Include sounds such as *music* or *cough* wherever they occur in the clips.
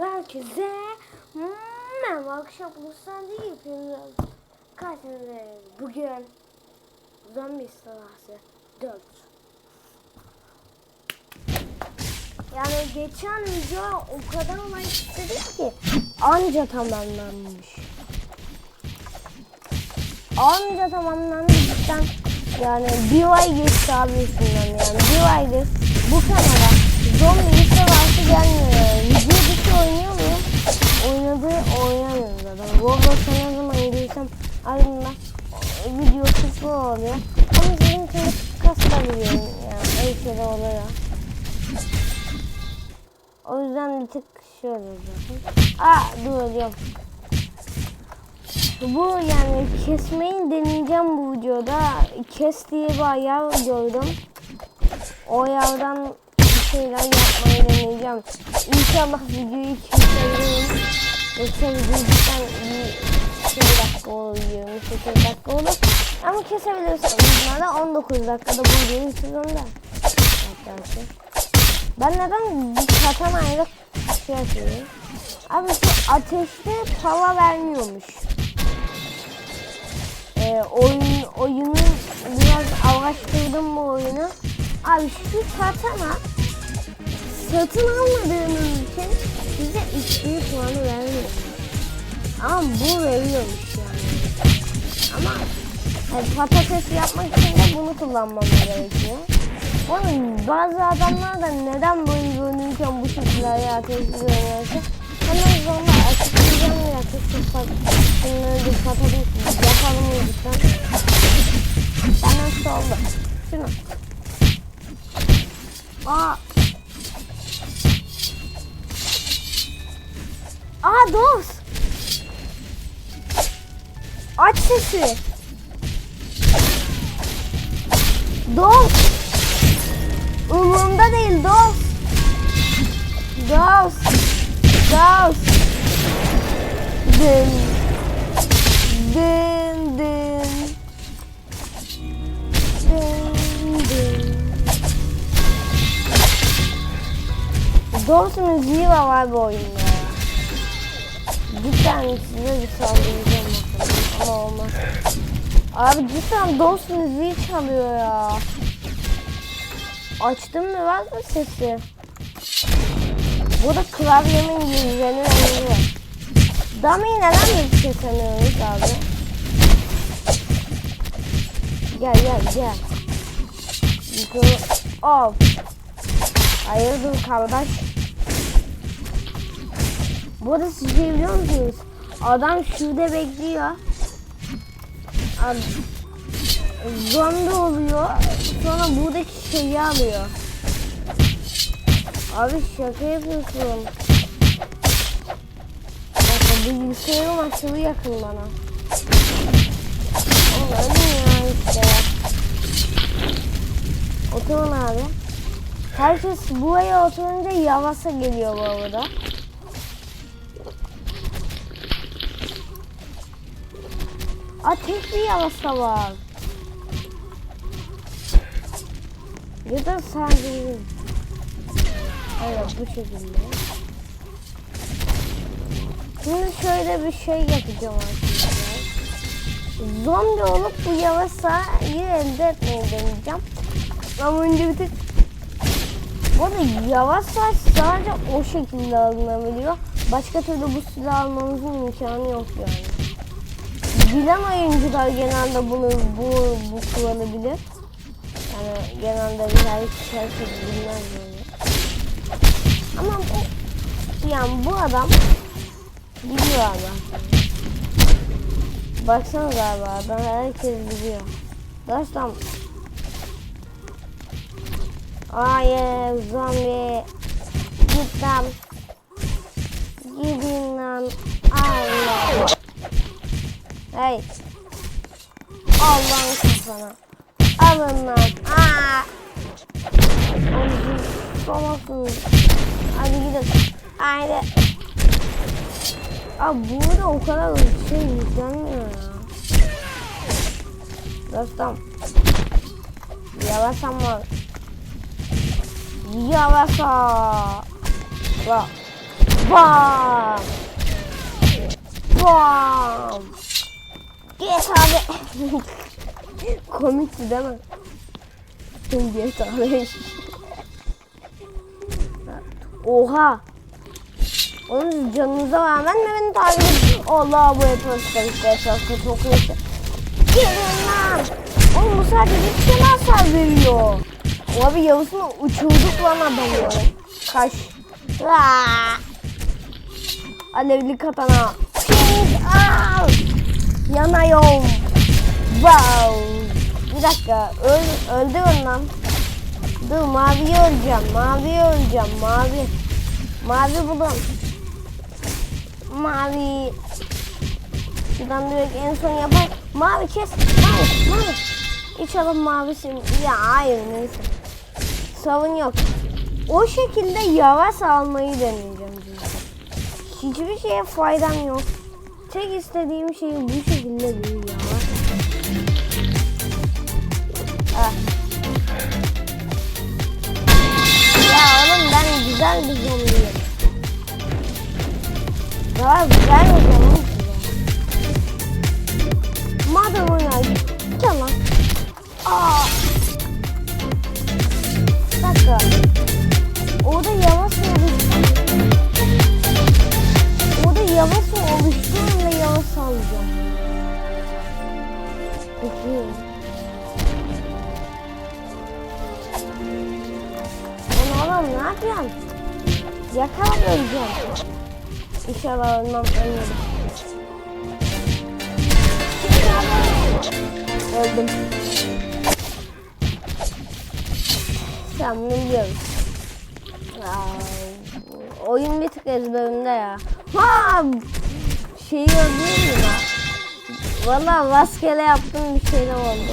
Herkese merhaba akşam buluşsan değil hepiniz karşınızdayız. Bugün zombi istilası 4 Yani geçen video o kadar olay istedim ki anca tamamlanmış. Anca tamamlanmış yani bir ay geçti abi üstünden yani. Bir aydır bu kanala zombi istilası gelmiyor Oynadığı oynamıyor zaten. Roblox'a ne zaman girsem ardından video kısmı oluyor. Ama sizin için kasabiliyorum yani öyle şeyler oluyor. O yüzden bir tık oluyor zaten. Aa dur diyorum. Bu yani kesmeyi deneyeceğim bu videoda. Kes diye bir ayar gördüm. O ayardan şeyler yapmayı deneyeceğim. İnşallah videoyu kesebilirim. Yoksa video cidden bir şey dakika olur, 28 dakika olur. Ama kesebilirsem bunlarda 19 dakikada bu videoyu Arkadaşlar. Ben neden bir katanayla şey yapıyorum? Abi şu ateşte pava vermiyormuş. Ee, oyun, oyunun biraz araştırdım bu oyunu. Abi şu katana satın almadığınız için size XP puanı vermiyor. Ama bu veriyormuş yani. Ama yani patates yapmak için de bunu kullanmam gerekiyor. Oğlum bazı adamlar da neden böyle görünürken bu şekilde ateşli görünüyorsa hemen sonra açıklayacağım ya bunları bir patates yapalım lütfen. Ben nasıl oldu? Şunu. Aa. Aa dost. Aç sesi. Dost. Umurumda değil dost. Dost. Dost. Dın. Dın dın. Dın dın. Dost müziği var abi oyunda. Cidden size bir sallayacağım bakalım ama olmaz. Abi cidden dost müziği çalıyor ya. Açtım mı var mı sesi? Burada klavyemin yüzlerinin rengi var. Dummy neden biz kesemiyoruz abi? Gel gel gel. Yukarı hop. Hayırdır kardeş? Bu arada siz şey biliyor musunuz? Adam şurada bekliyor. Zombi oluyor. Sonra buradaki şeyi alıyor. Abi şaka yapıyorsun. Bakın bilgisayarım açılı yakın bana. Oğlum öyle ya işte. Oturun abi. Herkes buraya oturunca yavasa geliyor bu arada. Ateşli yavasa var. Ya da sadece Evet bu şekilde. Şimdi şöyle bir şey yapacağım arkadaşlar. Zombi olup bu yavasayı elde etmeyi deneyeceğim. Ama önce bir tek bu arada yavasa sadece o şekilde alınabiliyor. Başka türlü bu silah almamızın imkanı yok yani. Bilen oyuncular genelde bunu bu, bu kullanabilir. Yani genelde bir herkes, bilmez böyle. Ama bu yani bu adam biliyor ama. Baksana galiba adam herkes biliyor. Dostum. Hayır zombi. Git lan. Gidin lan. Allah. Hey. Allah'ın kafana. Alın lan. Aa. Salaksınız. Hadi gidelim. Haydi. Abi burada o kadar şey yüklenmiyor ya. Dostum. Yavaş ama. Yavaş. Bak. Bam. Bam. Yes abi. *laughs* Komikti değil mi? GTA 5. Oha. Onun canınıza rağmen mi beni takip? Allah bu etmezler işte esasında çok iyi. Gelin lan. Oğlum bu sadece bir şey hasar veriyor. Abi Yavuz'unu uçurduk lan adamı. Kaç. Aa! Alevli katana. Al. Yanıyorum. Wow. Bir dakika. Öl, öldürün lan. Dur mavi öleceğim. Mavi öleceğim. Mavi. Mavi bulun. Mavi. Şuradan direkt en son yapar. Mavi kes. Mavi. Mavi. İnşallah mavisin. Ya hayır neyse. Savun yok. O şekilde yavaş almayı deneyeceğim. Hiçbir şeye faydam yok. Tek istediğim şey bu şekilde bir Ya oğlum ben güzel bir zombiyim. Daha güzel bir zombi Oyun bir tık ezberimde ya. Ha! Şeyi öldüreyim mi lan? Valla rastgele yaptığım bir şeyler oldu.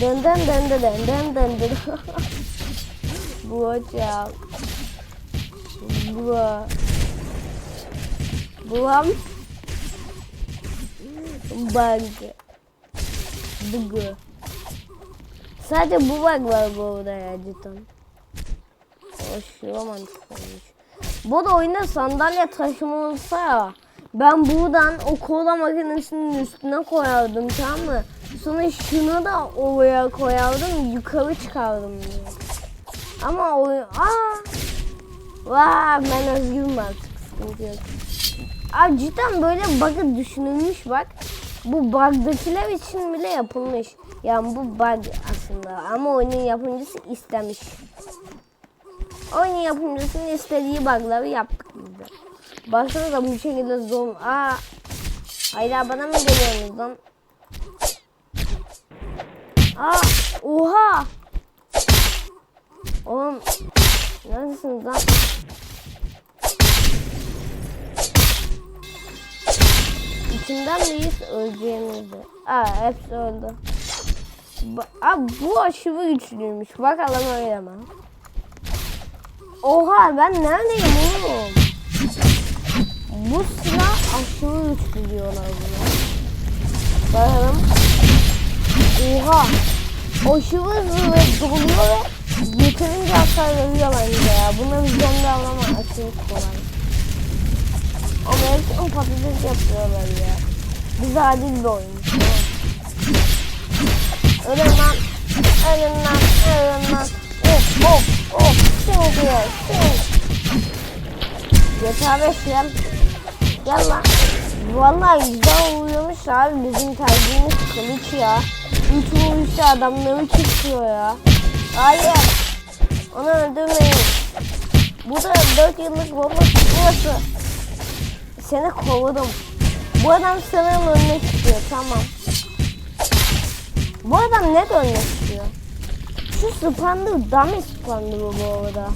Dön dön dön dön dön dön dön dön. *laughs* Bu hocam. Bu. Buam. Bug. Bug. Sadece bu bug var bu arada ya cidden. Aşırı mantıklıymış. Bu da oyunda sandalye taşıma olsa ya. Ben buradan o kola makinesinin üstüne koyardım tamam mı? Sonra şunu da oraya koyardım yukarı çıkardım. diye. Ama o... Aa! Vay ben özgürüm artık sıkıntı yok. Abi cidden böyle bug'ı düşünülmüş bak. Bu bug'dakiler için bile yapılmış. Yani bu bug aslında ama oyunun yapımcısı istemiş. Oyunun yapımcısının istediği bug'ları yaptık biz de. Baksanıza bu şekilde zor... Aa! Hayır bana mı geliyorsunuz lan? Aa! Oha! Oğlum neredesiniz lan? İçinden miyiz öleceğimizde? Aa hepsi öldü. Ba Abi bu aşırı güçlüymüş. Bakalım öyle mi? Oha ben neredeyim oğlum? Bu silah aşırı güçlü diyorlar buna. Bakalım. Oha. Aşırı hızlı doluyor ve yeterince hasar veriyor bence ya. Buna bir zombi avlama aşırı kolay. Ama hepsini patates yapıyorlar ya. Biz adil bir oyun. Ölün lan. Ölün lan. Ölün of. Şimdi ya. Şimdi. GTA 5 gel. Lan. Vallahi güzel oluyormuş abi. Bizim tercihimiz kılıç ya. Üç vuruşta adamları kesiyor ya. Hayır. Onu öldürmeyin. Bu da 4 yıllık bomba tutması. Seni kovdum. Bu adam sanırım ölmek istiyor. Tamam. Bu adam ne ölmek istiyor? Şu spandı dummy spandı bu bu arada.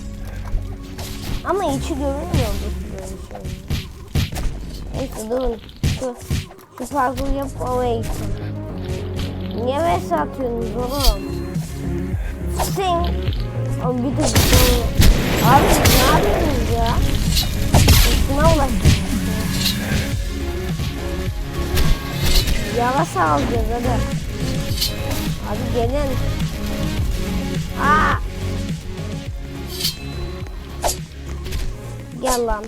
Ama içi görünmüyor bu böyle şey. Neyse durun. Şu, şu parkuru yapıp oraya gitsin. Niye vs atıyorsunuz oğlum? Sing. O bir de Abi ne yapıyorsunuz ya? Üstüne ulaştık. Yavaş alacağız hadi. Hadi gelin. Gel lan.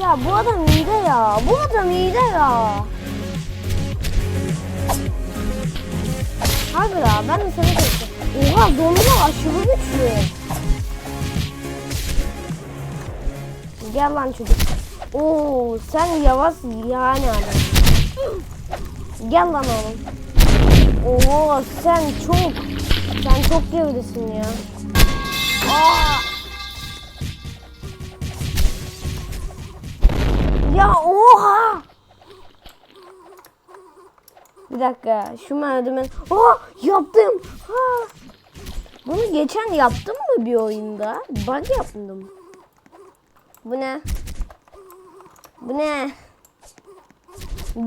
Ya bu adam iyi ya. Bu adam iyi de ya. Abi ya ben de sana kaçtım. Oha dolma aşırı güçlü. Gel lan çocuk. Oo sen yavaş yani adam. Gel lan oğlum. Oo sen çok sen çok geridesin ya. Aa! Ya oha! Bir dakika şu merdiven. Aa yaptım. Ha. Bunu geçen yaptım mı bir oyunda? Bug yaptım. Bu ne? Bu ne?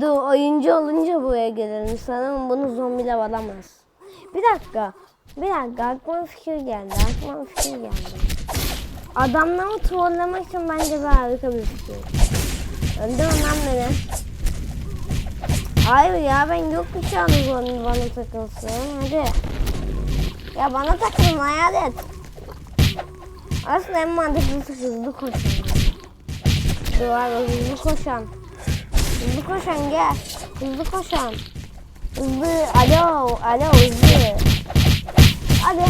Dur oyuncu olunca buraya gelelim. Sanırım bunu zombiler alamaz. Bir dakika. Bir dakika aklıma fikir geldi. Aklıma fikir geldi. Adamları trollemek için bence bir harika bir fikir. Öldürün lan beni. Hayır ya ben yok uçağınız bana, bana takılsın. Hadi. Ya bana takılın hayalet. Aslında en mantıklısı hızlı koşan. Dur abi hızlı koşan. Hızlı koşan gel. Hızlı koşan. Hızlı. Alo. Alo hızlı. Hadi.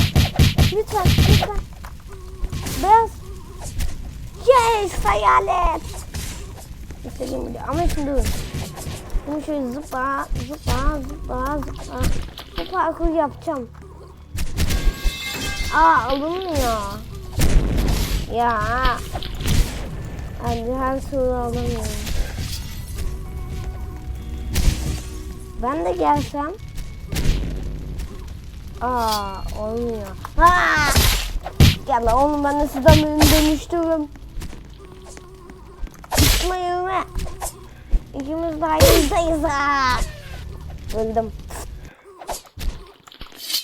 Lütfen. Lütfen. Beyaz. Yes hayalet. İstediğim gibi. Ama şimdi dur. Bunu şöyle zıpla, zıpla, zıpla, zıpla. Bu parkur yapacağım. Aa alınmıyor. Ya. Hadi her soru alamıyorum. Ben de gelsem. Aa olmuyor. Ha! Gel lan oğlum ben de sizden dönüştürürüm. Çıkmayın be. İkimiz de aynıdayız ha. Öldüm.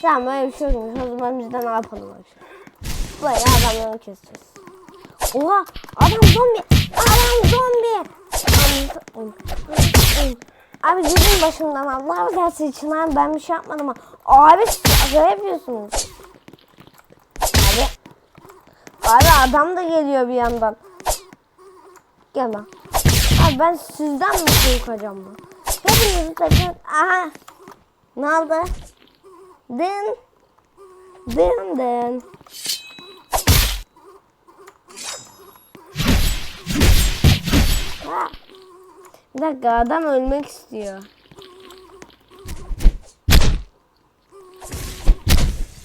Tamam böyle bir şey olmuş. O zaman biz de ne yapalım. Böyle adamları keseceğiz. Oha adam zombi. Adam zombi. Abi gidin başımdan Allah razı için abi ben bir şey yapmadım. Abi şaka yapıyorsunuz. Abi. Abi adam da geliyor bir yandan. Gel lan. Abi ben sizden mi korkacağım mı? Hepinizi takın. Aha. Ne oldu? Dın. Dın dın. Bir dakika adam ölmek istiyor.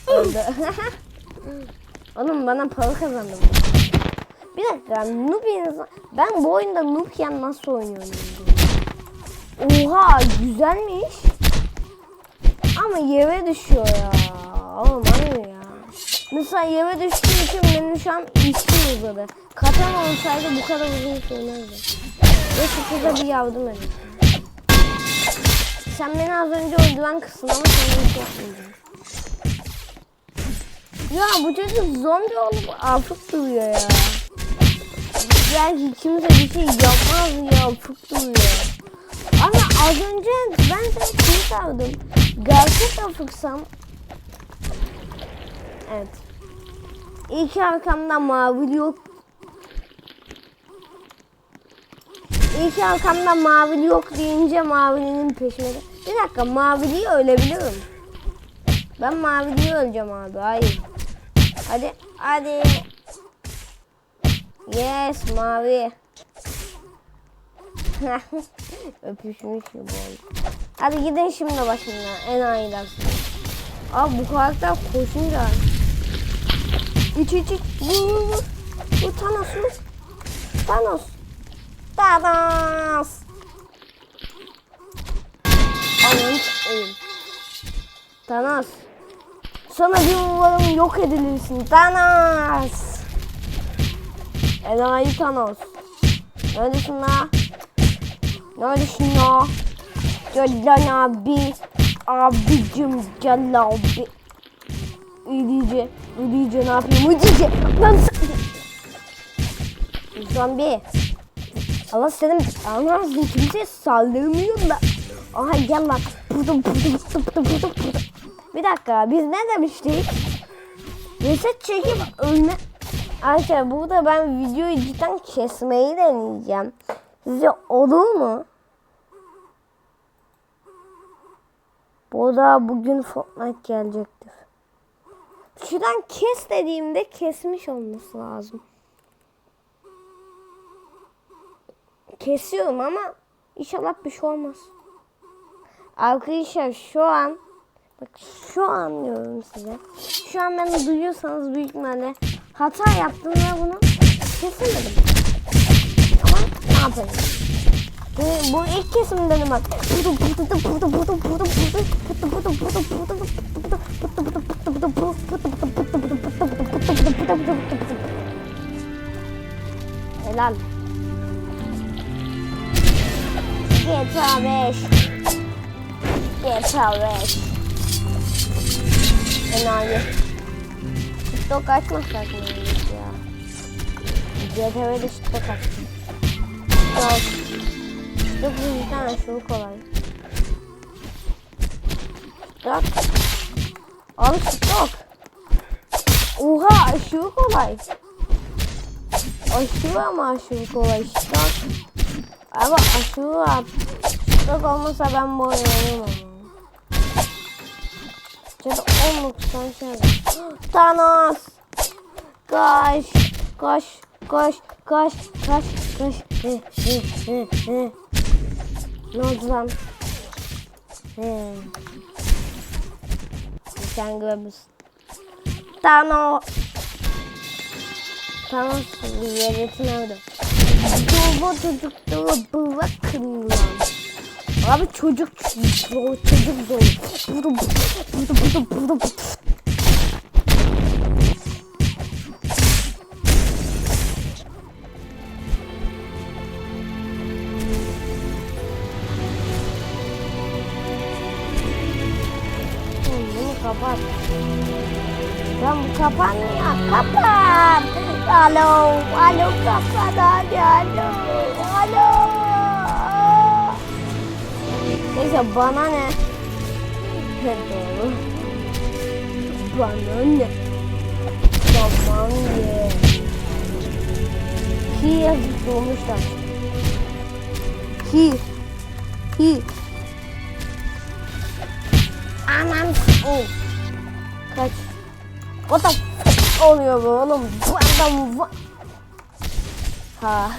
Öldü. *laughs* Oğlum bana para kazandım. Bir dakika noob insan- Ben bu oyunda noobken nasıl oynuyorum? Oha güzelmiş. Ama yere düşüyor ya. Oğlum hayır ya. Mesela yere düştüğü için benim şu an içim uzadı. Katana olsaydı bu kadar uzun sürmezdi. Ve size bir yardım edin. Sen beni az önce öldüren kısın ama sen şey yapmayacaksın. Ya bu çocuk zombi olup afık duruyor ya. Yani kimse bir şey yapmaz ya afık duruyor. Ama az önce ben sana kimi sardım. Gerçek afıksam. Evet. İyi ki arkamda mavi yok. Ki arkamda mavi yok deyince mavinin peşine. Bir dakika maviliği ölebilirim. Ben maviliği öleceğim abi. Hayır. Hadi. Hadi. Yes mavi. *laughs* Öpüşmüş gibi oldu. Hadi gidin şimdi başımdan. En ayiler. Abi bu karakter koşunca. İç iç iç. Vur vur. Bu Thanos mu? Thanos. Thanos. Anam oyun. Thanos. Sana bir umarım yok edilirsin. Thanos. Enayi Thanos. Neredesin la? Neredesin la? Gel lan abi. Abicim gel abi. Üdüce. Üdüce ne yapayım? Üdüce. Lan Zombi. Allah senin anlarsın kimseye saldırmıyor da. Aha gel lan. Pırdım pırdım pırdım pırdım pırdım pırdım. Bir dakika biz ne demiştik? Reset çekip ölme. Arkadaşlar burada ben videoyu cidden kesmeyi deneyeceğim. Sizce olur mu? Bu da bugün Fortnite gelecektir. Şuradan kes dediğimde kesmiş olması lazım. Kesiyorum ama inşallah bir şey olmaz. Arkadaşlar şu an bak şu an diyorum size. Şu an beni duyuyorsanız büyük ihtimalle hata yaptım ve bunu kesemedim. Ama ne yapayım? Bu, bu ilk kesimden bak. Budu GTA 5. GTA 5. Enayi. TikTok açmasak mıyız ya? GTA 5'de TikTok açtım. TikTok. TikTok bu yüzden aşırı kolay. TikTok. Abi TikTok. Oha aşırı kolay. Aşırı ama aşırı kolay TikTok. Ama aşırı. TikTok olmasa ben bu oyunu oynamam. Ya da 19 şey Thanos. Kaç. Kaç. Kaç. Kaç. Kaç. Kaç. Ne oldu lan? Sen görmüşsün. Thanos. Thanos yönetim nerede? Baba çocuklara bırakın lan. Abi çocuk zor, çocuk zor. Budu budu budu budu Kapat hadi alo. Alo. Neyse bana ne? Doğru. *laughs* Bana ne? Tamam ye. Ki yazık olmuşlar. Ki. Ki. Aman. Oh. Kaç. What the oluyor bu oğlum? Bu adam Ha.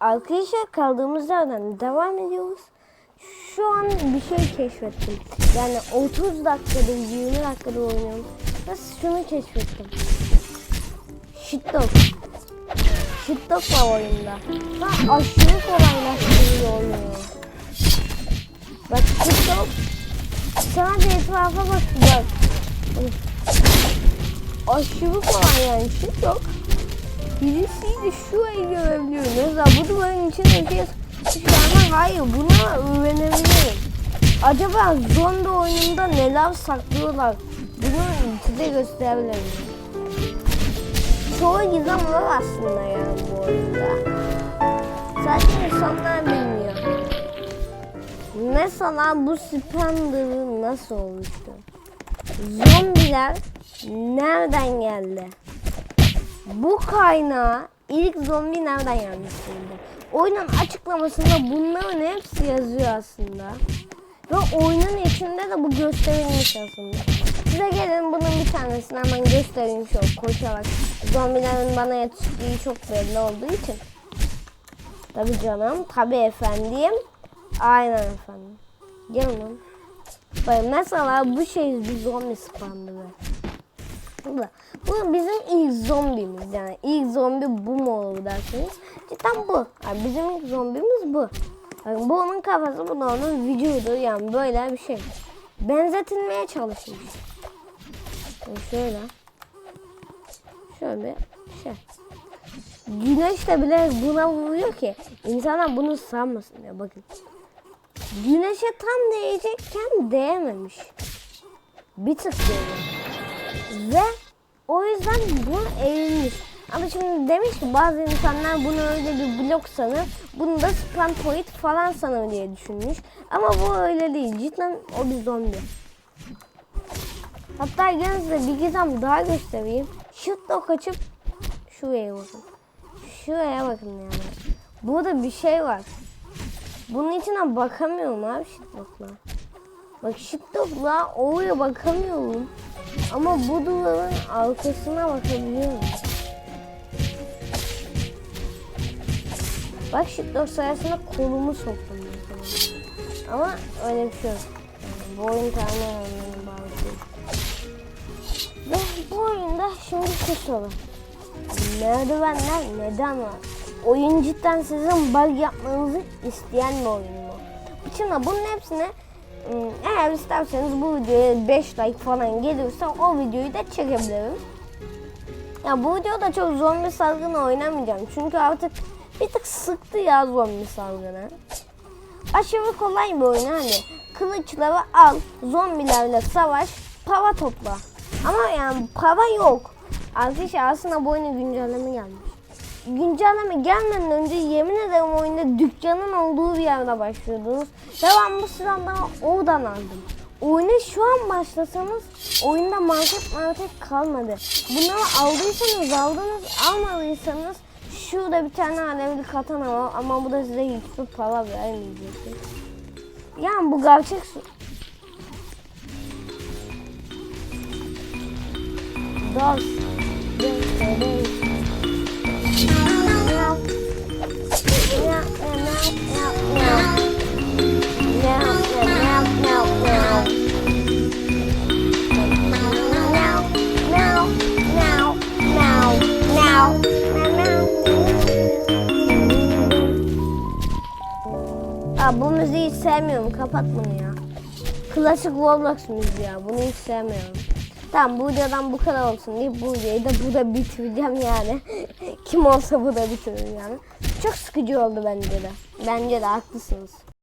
Arkadaşlar kaldığımız yerden devam ediyoruz. Şu an bir şey keşfettim. Yani 30 dakikadır 20 dakikadır oynuyorum. Ve şunu keşfettim. Shitdog. Shitdog var oyunda. Ha aşırı kolaylaştırıyor oyunu. Bak Shitdog Sadece etrafa bak bak. Aşırı kolay yani şu yok. Birisiyle şu el görebiliyorum. Mesela bu duvarın içinde bir şey. Hayır buna öğrenebilirim. Acaba zombi oyununda neler saklıyorlar? Bunu size gösterebilirim. Çoğu gizem var aslında yani bu oyunda. Sadece insanlar bilmiyor. Mesela bu Spender'ı nasıl oluştu? Zombiler nereden geldi? Bu kaynağı ilk zombi nereden şimdi? Oyunun açıklamasında bunların hepsi yazıyor aslında. Ve oyunun içinde de bu gösterilmiş aslında. Size gelin bunun bir tanesini hemen göstereyim şöyle koşarak. Zombilerin bana yetiştiği çok belli olduğu için. Tabii canım, tabii efendim. Aynen efendim. Lan. Bak mesela bu şey bir zombi spamdı be. Bu, bu bizim ilk zombimiz yani. ilk zombi bu mu olur derseniz. Cidden bu. Yani bizim ilk zombimiz bu. Yani bu onun kafası, bu da onun vücudu. Yani böyle bir şey. Benzetilmeye çalışmış. Yani şöyle. Şöyle bir şey. Güneş de bile buna vuruyor ki insanlar bunu sanmasın diyor bakın. Güneşe tam değecekken değememiş. Bir tık değdi. Ve o yüzden bu eğilmiş. Ama şimdi demiş ki bazı insanlar bunu öyle bir blok sanır. Bunu da spam point falan sanır diye düşünmüş. Ama bu öyle değil. Cidden o bir zombi. Hatta gelin size bir gizem daha göstereyim. Şutla kaçıp şuraya bakın. Şuraya bakın yani. Burada bir şey var. Bunun içine bakamıyorum abi şıtlıkla. Bak şıtlıkla oraya bakamıyorum. Ama bu duvarın arkasına bakabiliyorum. Bak şıtlık sayesinde kolumu soktum. Ama öyle bir şey yok. Yani bu oyun tamamen değil. Ve bu oyunda şimdi soru. Merdivenler neden var? Oyun cidden sizin bug yapmanızı isteyen bir oyun mu? Şimdi bunun hepsine eğer isterseniz bu videoya 5 like falan gelirse o videoyu da çekebilirim. Ya bu videoda çok zombi salgını oynamayacağım. Çünkü artık bir tık sıktı ya zombi salgını. Aşırı kolay bir oyun hani. Kılıçları al, zombilerle savaş, para topla. Ama yani para yok. Arkadaşlar aslında bu oyuna güncelleme gelmiş. Güncelleme gelmeden önce yemin ederim oyunda dükkanın olduğu bir yerde başlıyordunuz. Bu silahları oradan aldım. Oyuna şu an başlasanız oyunda market market kalmadı. Bunları aldıysanız aldınız, almadıysanız şurada bir tane alevli katana var ama bu da size hiçbir para vermeyecek. Yani bu gerçek su- Dos. Bu müziği hiç sevmiyorum. Kapat bunu ya. Klasik Roblox müziği ya. Bunu hiç sevmiyorum. Tamam bu videodan bu kadar olsun deyip bu videoyu da burada bitireceğim yani. *laughs* Kim olsa bu da bitirir yani. Çok sıkıcı oldu bence de. Bence de haklısınız.